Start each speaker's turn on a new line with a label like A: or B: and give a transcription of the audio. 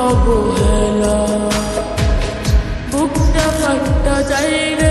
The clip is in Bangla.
A: অবহেলা বুকটা ফাটটা চাই